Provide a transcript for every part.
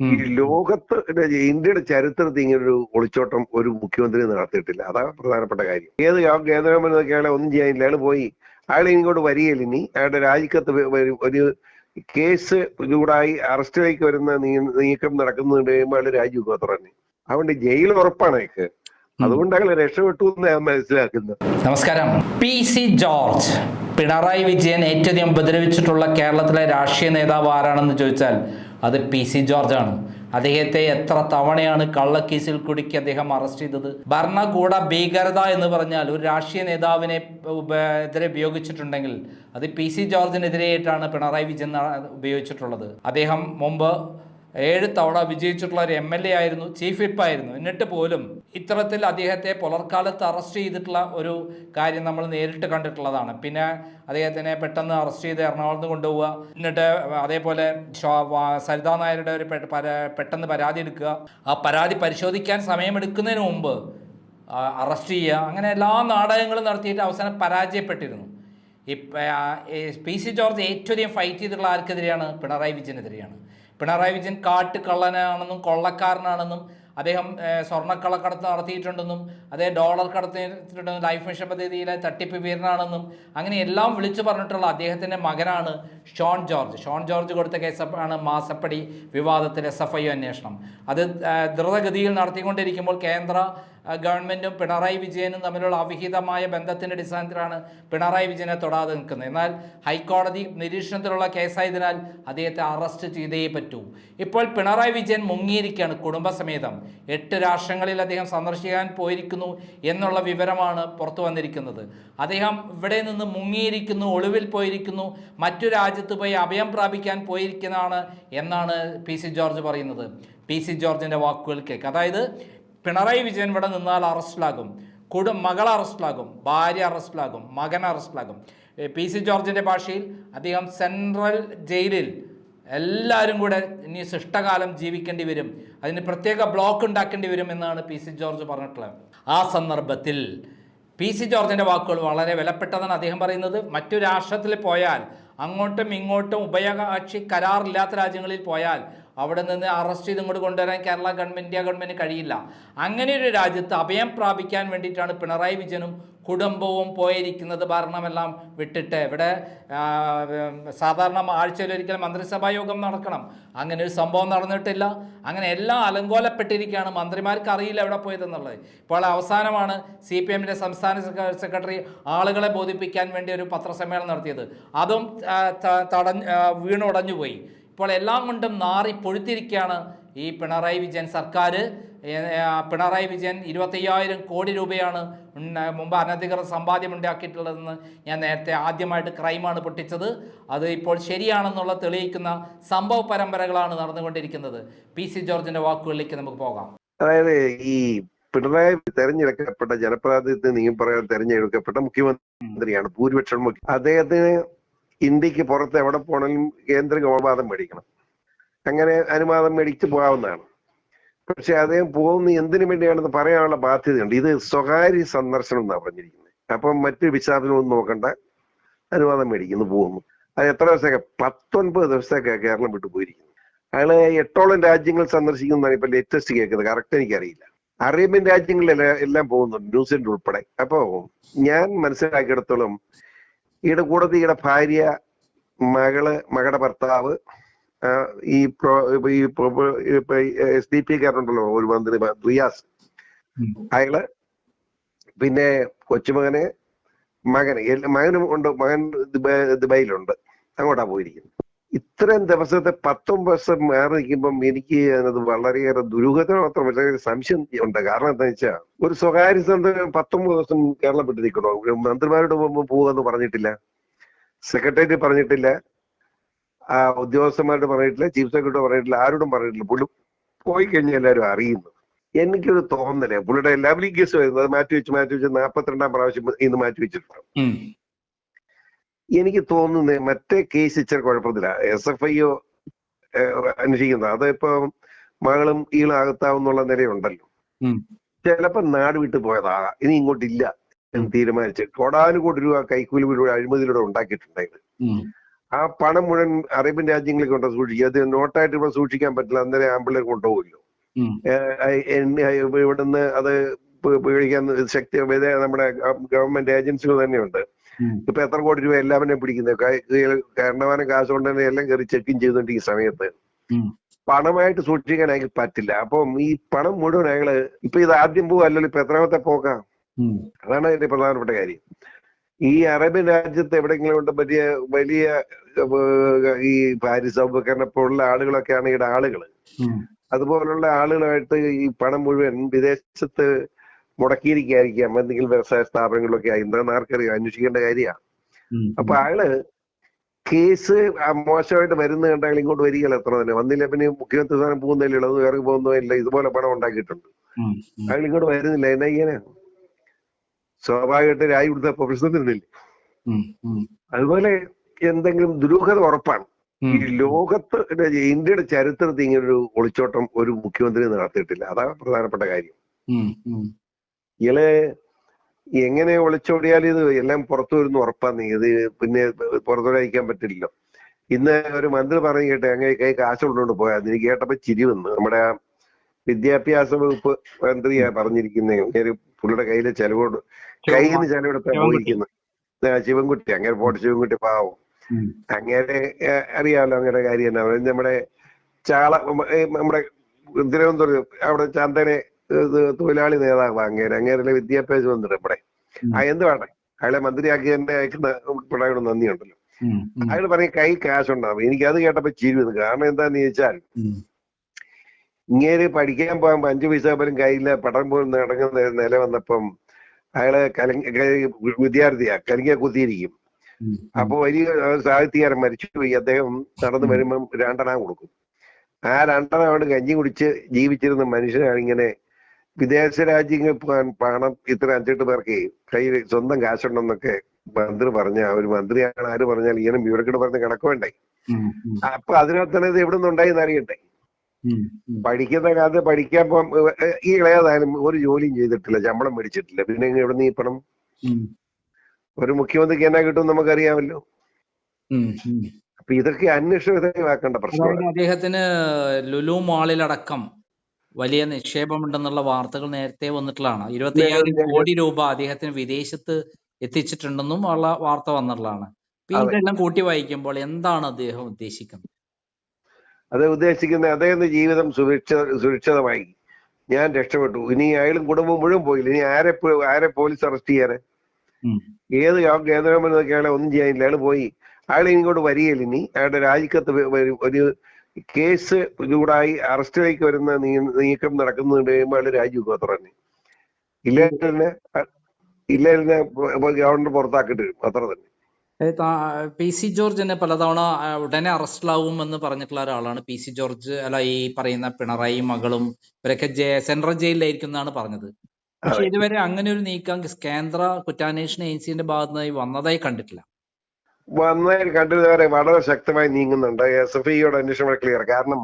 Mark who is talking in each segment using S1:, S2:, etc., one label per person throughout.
S1: ഈ ലോകത്ത് ഇന്ത്യയുടെ ചരിത്രത്തിൽ ഇങ്ങനെ ഒരു ഒളിച്ചോട്ടം ഒരു മുഖ്യമന്ത്രി നടത്തിയിട്ടില്ല. അതാണ് പ്രധാനപ്പെട്ട കാര്യം. ഏത് കേന്ദ്രമന്ത്രി അയാളെ ഒന്നും ചെയ്യാനില്ല. അയാൾ പോയി. അയാൾ ഇങ്ങോട്ട് വരികയില്ല ഇനി. അയാളുടെ രാജിക്കത്ത് ഒരു കേസ് ചൂടായി അറസ്റ്റിലേക്ക് വരുന്ന നീക്കം നടക്കുന്നുണ്ട് കഴിയുമ്പോൾ അയാൾ രാജിവെക്കും അത്ര തന്നെ. അതുകൊണ്ട് ജയിൽ ഉറപ്പാണ് അയാൾക്ക്. അതുകൊണ്ട് അയാൾ രക്ഷപ്പെട്ടു എന്ന് ഞാൻ മനസ്സിലാക്കുന്നത്.
S2: നമസ്കാരം. പി. സി. ജോർജ് പിണറായി വിജയൻ ഏറ്റവും ഉപദ്രവിച്ചിട്ടുള്ള കേരളത്തിലെ രാഷ്ട്രീയ നേതാവ് ആരാണെന്ന് ചോദിച്ചാൽ അത് പി സി ജോർജാണ്. അദ്ദേഹത്തെ എത്ര തവണയാണ് കള്ളക്കേസിൽ കുടുക്കി അദ്ദേഹം അറസ്റ്റ് ചെയ്തത്? ഭരണകൂട ഭീകരത എന്ന് പറഞ്ഞാൽ ഒരു രാഷ്ട്രീയ നേതാവിനെ എതിരെ ഉപയോഗിച്ചിട്ടുണ്ടെങ്കിൽ അത് പി സി ജോർജിനെതിരെയായിട്ടാണ് പിണറായി വിജയൻ ഉപയോഗിച്ചിട്ടുള്ളത്. അദ്ദേഹം മുമ്പ് ഏഴ് തവണ വിജയിച്ചിട്ടുള്ള ഒരു എം എൽ എ ആയിരുന്നു ചീഫ് വിപ്പ് ആയിരുന്നു. എന്നിട്ട് പോലും ഇത്തരത്തിൽ അദ്ദേഹത്തെ പുലർക്കാലത്ത് അറസ്റ്റ് ചെയ്തിട്ടുള്ള ഒരു കാര്യം നമ്മൾ നേരിട്ട് കണ്ടിട്ടുള്ളതാണ്. പിന്നെ അദ്ദേഹത്തിനെ പെട്ടെന്ന് അറസ്റ്റ് ചെയ്ത് എറണാകുളത്ത് കൊണ്ടുപോവുക. എന്നിട്ട് അതേപോലെ സരിതാ നായരുടെ ഒരു പെട്ടെന്ന് പരാതി എടുക്കുക. ആ പരാതി പരിശോധിക്കാൻ സമയമെടുക്കുന്നതിന് മുമ്പ് അറസ്റ്റ് ചെയ്യുക. അങ്ങനെ എല്ലാ നാടകങ്ങളും നടത്തിയിട്ട് അവസാനം പരാജയപ്പെട്ടിരുന്നു. ഈ പ- ആ, ഈ പി സി ജോർജ് ഏറ്റവും അധികം ഫൈറ്റ് ചെയ്തിട്ടുള്ള ആർക്കെതിരെയാണ് പിണറായി വിജയനെതിരെയാണ്. പിണറായി വിജയൻ കാട്ട് കള്ളനാണെന്നും കൊള്ളക്കാരനാണെന്നും അദ്ദേഹം സ്വർണക്കള്ളക്കടത്ത് നടത്തിയിട്ടുണ്ടെന്നും അദ്ദേഹം ഡോളർ കടത്തിയിട്ടുണ്ടെന്നും ലൈഫ് മിഷൻ പദ്ധതിയിലെ തട്ടിപ്പ് വീരനാണെന്നും അങ്ങനെ എല്ലാം വിളിച്ചു പറഞ്ഞിട്ടുള്ള അദ്ദേഹത്തിന്റെ മകനാണ് ഷോൺ ജോർജ്. ഷോൺ ജോർജ് കൊടുത്ത കേസ് ആണ് മാസപ്പടി വിവാദത്തിൽ എസ് എഫ് ഐ അന്വേഷണം. അത് ദ്രുതഗതിയിൽ നടത്തിക്കൊണ്ടിരിക്കുമ്പോൾ കേന്ദ്ര ഗവൺമെന്റും പിണറായി വിജയനും തമ്മിലുള്ള അവിഹിതമായ ബന്ധത്തിന്റെ അടിസ്ഥാനത്തിലാണ് പിണറായി വിജയനെ തൊടാതെ നിൽക്കുന്നത്. എന്നാൽ ഹൈക്കോടതി നിരീക്ഷണത്തിലുള്ള കേസായതിനാൽ അദ്ദേഹത്തെ അറസ്റ്റ് ചെയ്തേ പറ്റൂ. ഇപ്പോൾ പിണറായി വിജയൻ മുങ്ങിയിരിക്കുകയാണ് കുടുംബസമേതം. എട്ട് രാഷ്ട്രങ്ങളിൽ അദ്ദേഹം സന്ദർശിക്കാൻ പോയിരിക്കുന്നു എന്നുള്ള വിവരമാണ് പുറത്തു വന്നിരിക്കുന്നത്. അദ്ദേഹം ഇവിടെ നിന്ന് മുങ്ങിയിരിക്കുന്നു ഒളിവിൽ പോയിരിക്കുന്നു മറ്റു രാജ്യത്ത് പോയി അഭയം പ്രാപിക്കാൻ പോയിരിക്കുന്നതാണ് എന്നാണ് പി സി ജോർജ് പറയുന്നത്. പി സി ജോർജിന്റെ വാക്കുകൾ കേൾക്ക് അതായത് പിണറായി വിജയൻ ഇവിടെ നിന്നാൽ അറസ്റ്റിലാകും. കുടു മകൾ അറസ്റ്റിലാകും. ഭാര്യ അറസ്റ്റിലാകും. മകൻ അറസ്റ്റിലാകും. പി സി ജോർജിന്റെ ഭാഷയിൽ അദ്ദേഹം സെൻട്രൽ ജയിലിൽ എല്ലാവരും കൂടെ ഇനി ശിഷ്ടകാലം ജീവിക്കേണ്ടി വരും. അതിന് പ്രത്യേക ബ്ലോക്ക് ഉണ്ടാക്കേണ്ടി വരും എന്നാണ് പി സി ജോർജ് പറഞ്ഞിട്ടുള്ളത്. ആ സന്ദർഭത്തിൽ പി സി ജോർജിന്റെ വാക്കുകൾ വളരെ വിലപ്പെട്ടതാണ് അദ്ദേഹം പറയുന്നത്. മറ്റു രാഷ്ട്രത്തിൽ പോയാൽ അങ്ങോട്ടും ഇങ്ങോട്ടും ഉഭയകക്ഷി കരാറില്ലാത്ത രാജ്യങ്ങളിൽ പോയാൽ അവിടെ നിന്ന് അറസ്റ്റ് ചെയ്ത് ഇങ്ങോട്ട് കൊണ്ടുവരാൻ കേരള ഗവൺമെന്റ് ഇന്ത്യ ഗവൺമെന്റ് കഴിയില്ല. അങ്ങനെ ഒരു രാജ്യത്ത് അഭയം പ്രാപിക്കാൻ വേണ്ടിയിട്ടാണ് പിണറായി വിജയനും കുടുംബവും പോയിരിക്കുന്നത് ഭരണമെല്ലാം വിട്ടിട്ട്. ഇവിടെ സാധാരണ ആഴ്ചയിൽ ആഴ്ചയിലൊരിക്കൽ മന്ത്രിസഭാ യോഗം നടക്കണം. അങ്ങനെ ഒരു സംഭവം നടന്നിട്ടില്ല. അങ്ങനെ എല്ലാം അലങ്കോലപ്പെട്ടിരിക്കുകയാണ്. മന്ത്രിമാർക്ക് അറിയില്ല എവിടെ പോയതെന്നുള്ളത്. ഇപ്പോൾ അവസാനമാണ് സി പി എമ്മിന്റെ സംസ്ഥാന സെക്രട്ടറി ആളുകളെ ബോധിപ്പിക്കാൻ വേണ്ടി ഒരു പത്രസമ്മേളനം നടത്തിയത്. അതും തടഞ്ഞ് ആ, വീണുടഞ്ഞു പോയി ഇപ്പോൾ എല്ലാം കൊണ്ടും നാറി പൊഴുത്തിരിക്കുകയാണ് ഈ പിണറായി വിജയൻ സർക്കാർ. പിണറായി വിജയൻ ഇരുപത്തയ്യായിരം കോടി രൂപയാണ് മുമ്പ് അനധികൃത സമ്പാദ്യം ഉണ്ടാക്കിയിട്ടുള്ളതെന്ന് ഞാൻ നേരത്തെ ആദ്യമായിട്ട് ക്രൈമാണ് പൊട്ടിച്ചത്. അത് ഇപ്പോൾ ശരിയാണെന്നുള്ള തെളിയിക്കുന്ന സംഭവ പരമ്പരകളാണ് നടന്നുകൊണ്ടിരിക്കുന്നത്. പി സി ജോർജിന്റെ വാക്കുകളിലേക്ക് നമുക്ക് പോകാം.
S1: അതായത് ഈ പിണറായി തെരഞ്ഞെടുക്കപ്പെട്ട ജനപ്രാതിനിധ്യം നീ പറയാൻ തെരഞ്ഞെടുക്കപ്പെട്ട മുഖ്യമന്ത്രിയാണ് ഭൂരിപക്ഷം അദ്ദേഹത്തിന് ഇന്ത്യയ്ക്ക് പുറത്ത് എവിടെ പോകണമെങ്കിലും കേന്ദ്ര അനുവാദം മേടിക്കണം. അങ്ങനെ അനുവാദം മേടിച്ച് പോകാവുന്നതാണ്. പക്ഷെ അദ്ദേഹം പോകുന്ന എന്തിനു വേണ്ടിയാണെന്ന് പറയാനുള്ള ബാധ്യതയുണ്ട്. ഇത് സ്വകാര്യ സന്ദർശനം എന്നാണ് പറഞ്ഞിരിക്കുന്നത്. അപ്പം മറ്റു വിശാദങ്ങളൊന്നും നോക്കണ്ട. അനുവാദം മേടിക്കുന്നു പോകുന്നു. അത് എത്ര ദിവസമൊക്കെ പത്തൊൻപത് ദിവസമൊക്കെ കേരളം വിട്ടു പോയിരിക്കുന്നു അയാൾ എട്ടോളം രാജ്യങ്ങൾ സന്ദർശിക്കുന്നതാണ് ഇപ്പൊ ലേറ്റസ്റ്റ് കേൾക്കുന്നത്. കറക്റ്റ് എനിക്കറിയില്ല. അറേബ്യൻ രാജ്യങ്ങളിലെല്ലാം എല്ലാം പോകുന്നുണ്ട്. ന്യൂസിലൻഡ് ഉൾപ്പെടെ. അപ്പോ ഞാൻ മനസ്സിലാക്കിയിടത്തോളം ഈയുടെ കൂടത്തിൽ ഈയുടെ ഭാര്യ മകൾ മകളുടെ ഭർത്താവ് ഈ എസ് ഡി പി കാരനുണ്ടല്ലോ ഒരു മന്ത്രി റിയാസ്. അയാൾ പിന്നെ കൊച്ചുമകനെ മകന് മകനും ഉണ്ട് മകൻ ദുബായ്- ദുബായിലുണ്ട്. അങ്ങോട്ടാ പോയിരിക്കുന്നത്. ഇത്രയും ദിവസത്തെ പത്തൊമ്പത് വർഷം മാറി നിൽക്കുമ്പം എനിക്ക് അത് വളരെയേറെ ദുരൂഹത മാത്രം വളരെ സംശയം ഉണ്ട്. കാരണം എന്താ വെച്ചാൽ ഒരു സ്വകാര്യ സംഘം പത്തൊമ്പത് ദിവസം കേരളം വിട്ടു നിൽക്കണോ മന്ത്രിമാരുടെ പോകാന്ന് പറഞ്ഞിട്ടില്ല. സെക്രട്ടേറിയറ്റ് പറഞ്ഞിട്ടില്ല. ആ ഉദ്യോഗസ്ഥന്മാരോട് പറഞ്ഞിട്ടില്ല. ചീഫ് സെക്രട്ടറി പറഞ്ഞിട്ടില്ല. ആരോടും പറഞ്ഞിട്ടില്ല. പുള്ളി പോയി കഴിഞ്ഞാൽ എല്ലാവരും അറിയുന്നു. എനിക്കൊരു തോന്നലേ. പുള്ളിയുടെ ലവ്ലി കേസ് വരുന്നത് മാറ്റി വെച്ച് മാറ്റി വെച്ച് നാൽപ്പത്തിരണ്ടാം പ്രാവശ്യം ഇന്ന് മാറ്റി വെച്ചിട്ടുണ്ട് എനിക്ക് തോന്നുന്നത് മറ്റേ കേസ് ഇച്ചിരി കുഴപ്പത്തില്ല എസ് എഫ് ഐ ഒ അന്വേഷിക്കുന്നത്. അതിപ്പോ മകളും ഈളും അകത്താവുന്നുള്ള നിലയുണ്ടല്ലോ. ചിലപ്പോ നാട് വിട്ടു പോയതാകാം ഇനി ഇങ്ങോട്ടില്ല എന്ന് തീരുമാനിച്ച് കോടാനുകോടി രൂപ കൈക്കൂലി അഴിമതിയിലൂടെ ഉണ്ടാക്കിയിട്ടുണ്ടായത് ആ പണം മുഴുവൻ അറേബ്യൻ രാജ്യങ്ങളിൽ കൊണ്ട് സൂക്ഷിക്കുക. അത് നോട്ടായിട്ട് ഇവിടെ സൂക്ഷിക്കാൻ പറ്റില്ല. അന്നേരം ആമ്പിളെ കൊണ്ടുപോകുമല്ലോ. എണ്ണ ഇവിടുന്ന് അത് പേടിക്കാൻ ശക്തി നമ്മുടെ ഗവൺമെന്റ് ഏജൻസികൾ തന്നെയുണ്ട്. ഇപ്പൊ എത്ര കോടി രൂപ എല്ലാവരെയും പിടിക്കുന്നത് കരണവാനം കാശ് കൊണ്ട് തന്നെ എല്ലാം കയറി ചെക്കിങ് ചെയ്തോണ്ട് ഈ സമയത്ത്. പണമായിട്ട് സൂക്ഷിക്കാൻ അയാൾക്ക് പറ്റില്ല. അപ്പം ഈ പണം മുഴുവൻ അയാൾ ഇപ്പൊ ഇത് ആദ്യം പോവല്ലോ ഇപ്പൊ എത്രാമത്തെ പോക്കാം. അതാണ് അതിന്റെ പ്രധാനപ്പെട്ട കാര്യം. ഈ അറേബ്യൻ രാജ്യത്ത് എവിടെയെങ്കിലും ഉണ്ട് വലിയ വലിയ ഈ പാരിസ് അബൂബക്കറിനെ പോലുള്ള ആളുകളൊക്കെയാണ് ഇവിടെ ആളുകൾ. അതുപോലുള്ള ആളുകളായിട്ട് ഈ പണം മുഴുവൻ വിദേശത്ത് മുടക്കിയിരിക്കായിരിക്കാം എന്തെങ്കിലും വ്യവസായ സ്ഥാപനങ്ങളിലൊക്കെ ആയി. എന്താണെന്ന് ആർക്കറിയാം? അന്വേഷിക്കേണ്ട കാര്യമാണ് അപ്പൊ ആൾ കേസ് മോശമായിട്ട് വരുന്ന കണ്ടാൽ ഇങ്ങോട്ട് വരികയല്ല എത്ര തന്നെ. വന്നില്ല പിന്നെ മുഖ്യമന്ത്രി സ്ഥാനം പോകുന്നില്ല ഉള്ളത് വേറെ പോകുന്നില്ല ഇതുപോലെ പണം ഉണ്ടാക്കിയിട്ടുണ്ട്. അയാൾ ഇങ്ങോട്ട് വരുന്നില്ല. എന്നാ ഇങ്ങനെ? സ്വാഭാവികമായിട്ട് രാജി കൊടുത്ത തരുന്നില്ല.
S2: ഉം.
S1: അതുപോലെ എന്തെങ്കിലും ദുരൂഹത ഉറപ്പാണ്. ഈ ലോകത്ത് ഇന്ത്യയുടെ ചരിത്രത്തിൽ ഇങ്ങനൊരു ഒളിച്ചോട്ടം ഒരു മുഖ്യമന്ത്രി നടത്തിയിട്ടില്ല. അതാണ് പ്രധാനപ്പെട്ട കാര്യം. ഇയാൾ എങ്ങനെ ഒളിച്ചോടിയാലും ഇത് എല്ലാം പുറത്തു വരുന്ന ഉറപ്പാന്ന് ഇത് പിന്നെ പുറത്തോടെ അയക്കാൻ പറ്റില്ലല്ലോ. ഇന്ന് ഒരു മന്ത്രി പറഞ്ഞു കേട്ടെ അങ്ങനെ കൈ കാശ് കൊണ്ടുകൊണ്ട് പോയാൽ എനിക്ക് കേട്ടപ്പോ ചിരി വന്നു. നമ്മുടെ ആ വിദ്യാഭ്യാസ വകുപ്പ് മന്ത്രിയാ പറഞ്ഞിരിക്കുന്നത് ഇങ്ങനെ പുള്ളിയുടെ കയ്യിലെ ചെലവോട് കയ്യിൽ നിന്ന് ചെലവെടുത്താ
S2: ശിവൻകുട്ടി.
S1: പോയിരിക്കുന്നത് ശിവൻകുട്ടി. അങ്ങനെ പോട്ടെ ശിവൻകുട്ടി പാവം. അങ്ങനെ അറിയാമല്ലോ അറിയാലോ അങ്ങനെ കാര്യം തന്നെ. നമ്മുടെ ചാള നമ്മുടെ തിരുവനന്തപുരം അവിടെ ചന്ദനെ തൊഴിലാളി നേതാവ് അങ്ങേര് അങ്ങേരെ വിദ്യാഭ്യാസ മന്ത്രി നമ്മുടെ ആ എന്ത് വേണം? അയാളെ മന്ത്രിയാക്കി തന്നെ അയക്കുന്ന പിള്ളേരോട് നന്ദിയുണ്ടല്ലോ. അയാൾ പറയും കൈ കാശുണ്ടാവും. എനിക്ക് അത് കേട്ടപ്പോ ചിരി വന്നു. കാരണം എന്താന്ന് ചോദിച്ചാൽ ഇങ്ങേര് പഠിക്കാൻ പോകാൻ അഞ്ചു പൈസ പോലും കയ്യില്ല പഠനം പോലും നടങ്ങുന്ന നില വന്നപ്പം അയാളെ കലങ്ങ വിദ്യാർത്ഥിയാ കലങ്ങിയ കുത്തിയിരിക്കും. അപ്പൊ വലിയ സാഹിത്യകാരൻ മരിച്ചുപോയി അദ്ദേഹം നടന്നു വരുമ്പം രണ്ടെണ്ണം കൊടുക്കും. ആ രണ്ടെണ്ണം കൊണ്ട് കഞ്ഞി കുടിച്ച് ജീവിച്ചിരുന്ന മനുഷ്യനാണ് ഇങ്ങനെ വിദേശ രാജ്യങ്ങൾ പോകാൻ പണം ഇത്ര അഞ്ചെട്ട് പേർക്ക് കയ്യിൽ സ്വന്തം കാശുണ്ടെന്നൊക്കെ മന്ത്രി പറഞ്ഞ ഒരു മന്ത്രിയാണ് ആര് പറഞ്ഞാൽ ഇങ്ങനെ വിവരക്കേട് പറഞ്ഞ് കണക്ക് വേണ്ടേ
S2: അതിനകത്ത് തന്നെ
S1: അപ്പൊ ഇത് എവിടെ നിന്നുണ്ടായെന്ന്.
S2: ഉം.
S1: പഠിക്കുന്ന കാലത്ത് പഠിക്കാൻ ഈ ഇളയതായാലും ഒരു ജോലിയും ചെയ്തിട്ടില്ല ശമ്പളം മേടിച്ചിട്ടില്ല. പിന്നെ എവിടെ നിന്ന് ഈ പണം? ഒരു മുഖ്യമന്ത്രിക്ക് എന്നാ കിട്ടും നമുക്കറിയാമല്ലോ. അപ്പൊ ഇതൊക്കെ അന്വേഷണ വിധേയമാക്കേണ്ട
S2: പ്രശ്നം അദ്ദേഹത്തിന് ലുലു മാളിലടക്കം വലിയ നിക്ഷേപമുണ്ടെന്നുള്ള വാർത്തകൾ നേരത്തെ വന്നിട്ടുള്ളതാണ്. ഇരുപത്തി അയ്യായിരം കോടി രൂപ അദ്ദേഹത്തിന് വിദേശത്ത് എത്തിച്ചിട്ടുണ്ടെന്നും ഉള്ള വാർത്ത വന്നിട്ടുള്ളതാണ്. ഇതെല്ലാം കൂട്ടി വായിക്കുമ്പോൾ എന്താണ് അദ്ദേഹം ഉദ്ദേശിക്കുന്നത്?
S1: അത് ഉദ്ദേശിക്കുന്നത് അദ്ദേഹത്തിന്റെ ജീവിതം സുരക്ഷ സുരക്ഷിതമായി. ഞാൻ രക്ഷപ്പെട്ടു. ഇനി അയാളും കുടുംബം മുഴുവൻ പോയില്ല. ഇനി ആരെ ആരെ പോലീസ് അറസ്റ്റ് ചെയ്യാന്? ഏത് കേന്ദ്രമെന്നൊക്കെ അയാളെ ഒന്നും ചെയ്യാനില്ല. അയാൾ പോയി. അയാൾ ഇങ്ങോട്ട് വരികയില്ല ഇനി. അയാളുടെ രാജിക്കത്ത് ഒരു കേസ് ചൂടായി അറസ്റ്റിലേക്ക് വരുന്ന നീക്കം കഴിയുമ്പോൾ അയാൾ രാജിവെക്കും അത്ര തന്നെ. ഗവൺമെന്റ് പുറത്താക്കിട്ട് അത്ര തന്നെ.
S2: പി സി ജോർജിനെ പലതവണ ഉടനെ അറസ്റ്റിലാവും എന്ന് പറഞ്ഞിട്ടുള്ള ഒരാളാണ്. പി സി ജോർജ് അല്ല ഈ പറയുന്ന പിണറായി മകളും ഇവരൊക്കെ സെൻട്രൽ ജയിലിലായിരിക്കും എന്നാണ് പറഞ്ഞത്. പക്ഷെ. ഇതുവരെ അങ്ങനെ ഒരു നീക്കം കേന്ദ്ര കുറ്റാന്വേഷണ ഏജൻസിന്റെ ഭാഗത്തുനിന്നായി വന്നതായി കണ്ടിട്ടില്ല.
S1: വന്നതിൽ കണ്ടതുവരെ വളരെ ശക്തമായി നീങ്ങുന്നുണ്ട്. എസ് എഫ് ഐയോട് അന്വേഷണം ക്ലിയർ കാരണം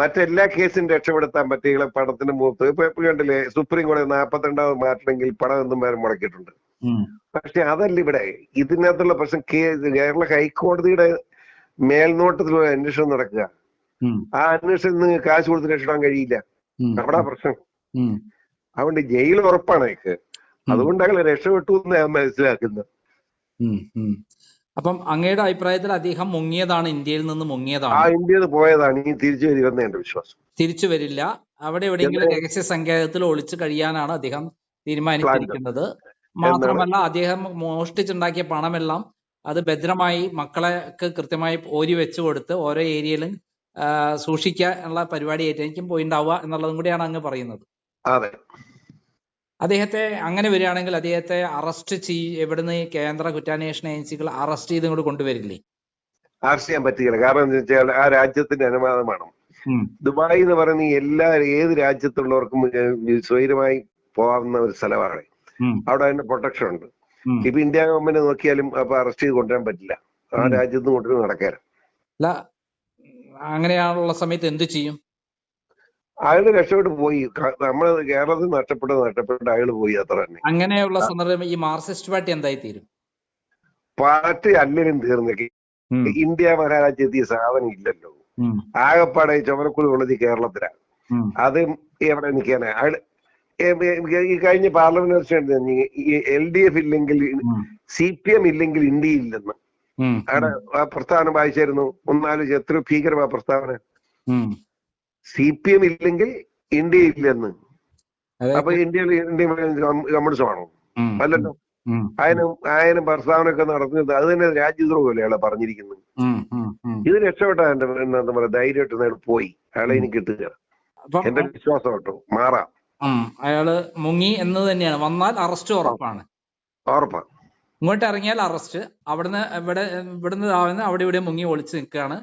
S1: മറ്റെല്ലാ കേസും രക്ഷപ്പെടുത്താൻ പറ്റിയ പണത്തിന്റെ മുഖത്ത് ഇപ്പൊ കണ്ടില്ലേ സുപ്രീം കോടതി നാൽപ്പത്തിരണ്ടാമത് മാറ്റണമെങ്കിൽ പണം എന്നും പേര് മുടക്കിയിട്ടുണ്ട്. പക്ഷെ അതല്ല ഇവിടെ. ഇതിനകത്തുള്ള പ്രശ്നം കേരള ഹൈക്കോടതിയുടെ മേൽനോട്ടത്തിൽ അന്വേഷണം നടക്കുക. ആ അന്വേഷണം നിങ്ങൾ കാശ് കൊടുത്ത് രക്ഷിടാൻ കഴിയില്ല. അവിടെ പ്രശ്നം. അതുകൊണ്ട് ജയിൽ ഉറപ്പാണ് അതുകൊണ്ട് അയാൾ രക്ഷപ്പെട്ടു എന്ന് ഞാൻ മനസ്സിലാക്കുന്നത്
S2: അപ്പം അങ്ങയുടെ അഭിപ്രായത്തിൽ അദ്ദേഹം മുങ്ങിയതാണ് ഇന്ത്യയിൽ നിന്ന്
S1: ആ
S2: മുങ്ങിയതാണ്
S1: ഇന്ത്യയിൽ പോയതാണ്. ഇനി തിരിച്ചു വരുമെന്ന് എന്റെ വിശ്വാസം.
S2: തിരിച്ചു വരില്ല. അവിടെ എവിടെയെങ്കിലും രഹസ്യ സങ്കേതത്തിൽ ഒളിച്ചു കഴിയാനാണ് അദ്ദേഹം തീരുമാനിച്ചിരിക്കുന്നത്. മാത്രമല്ല അദ്ദേഹം മോഷ്ടിച്ചുണ്ടാക്കിയ പണമെല്ലാം അത് ഭദ്രമായി മക്കളെക്ക് കൃത്യമായി ഓരി വെച്ചു കൊടുത്ത് ഓരോ ഏരിയയിലും സൂക്ഷിക്കുക സൂക്ഷിക്കാനുള്ള പരിപാടി ആയിട്ടായിരിക്കും പോയിണ്ടാവുക എന്നുള്ളതും കൂടിയാണ് അങ്ങ് പറയുന്നത്.
S1: അതെ.
S2: അദ്ദേഹത്തെ അങ്ങനെ വരികയാണെങ്കിൽ അദ്ദേഹത്തെ അറസ്റ്റ് ചെയ് എവിടുന്ന് കേന്ദ്ര കുറ്റാന്വേഷണ ഏജൻസികൾ അറസ്റ്റ് ചെയ്ത് ഇങ്ങോട്ട് കൊണ്ടുവരില്ലേ?
S1: അറസ്റ്റ് ചെയ്യാൻ പറ്റില്ല. കാരണം എന്താ വെച്ചാൽ ആ രാജ്യത്തിന്റെ അനുവാദം വേണം ദുബായ് എന്ന് പറയുന്ന എല്ലാ ഏത് രാജ്യത്തുള്ളവർക്കും സ്വൈരമായി പോകാവുന്ന ഒരു സ്ഥലമാണ്. അവിടെ അതിന്റെ പ്രൊട്ടക്ഷൻ ഉണ്ട്. ഇപ്പൊ ഇന്ത്യ ഗവൺമെന്റ് നോക്കിയാലും അപ്പൊ അറസ്റ്റ് ചെയ്ത് കൊണ്ടുവരാൻ പറ്റില്ല. ആ രാജ്യത്ത് കൊണ്ടുവരും നടക്കാൻ
S2: അങ്ങനെയാണുള്ള സമയത്ത് എന്ത് ചെയ്യും?
S1: അയാൾ രക്ഷപ്പെട്ട് പോയി. നമ്മൾ കേരളത്തിൽ നഷ്ടപ്പെട്ടത് നഷ്ടപ്പെട്ട് അയാൾ പോയി അത്ര തന്നെ.
S2: അങ്ങനെയുള്ള സന്ദർഭം ഈ മാർക്സിസ്റ്റ് പാർട്ടി എന്തായി തീരും
S1: പാർട്ടി അല്ലെങ്കിലും തീർന്നേക്ക് ഇന്ത്യ മഹാരാജ്യത്ത് ഈ സാധനം ഇല്ലല്ലോ. ആകപ്പാടെ ചുമലക്കുളി ഉള്ളത് കേരളത്തിലാണ് അത് എവിടെ നിൽക്കാനാ? അയാൾ ഈ കഴിഞ്ഞ parliament election L D F ഇല്ലെങ്കിൽ സി പി എം ഇല്ലെങ്കിൽ ഇന്ത്യ ഇല്ലെന്ന്. അവിടെ ആ പ്രസ്താവന വായിച്ചായിരുന്നു. ഒന്നാലോചിച്ച് എത്ര ഭീകരമാ പ്രസ്താവന. സി പി എം ഇല്ലെങ്കിൽ ഇന്ത്യ ഇല്ലെന്ന്. അപ്പൊ ഇന്ത്യയിൽ ഇന്ത്യ
S2: കമ്മ്യൂണിസമാണോ
S1: അല്ലല്ലോ.
S2: ആയനും
S1: ആയനും പ്രസ്താവന പ്രസ്താവനയൊക്കെ നടത്തുന്നത് അത് തന്നെ രാജ്യദ്രോഹമല്ലേ അയാളെ പറഞ്ഞിരിക്കുന്നത്. ഇത് രക്ഷപ്പെട്ട എന്റെ എന്താ പറയാ ധൈര്യമായിട്ട് അയാൾ പോയി. അയാളെ ഇനി കിട്ടുക. എന്റെ വിശ്വാസം കേട്ടോ. മാറാം.
S2: അയാൾ മുങ്ങി എന്ന് തന്നെയാണ്. വന്നാൽ അറസ്റ്റ് ഉറപ്പാണ്.
S1: ഉറപ്പാ
S2: ഇങ്ങോട്ട് ഇറങ്ങിയാൽ അറസ്റ്റ്. അവിടുന്ന് ഇവിടെ ഇവിടുന്ന് താഴ്ന്ന് അവിടെ ഇവിടെ മുങ്ങി ഒളിച്ച് നിൽക്കുകയാണ്.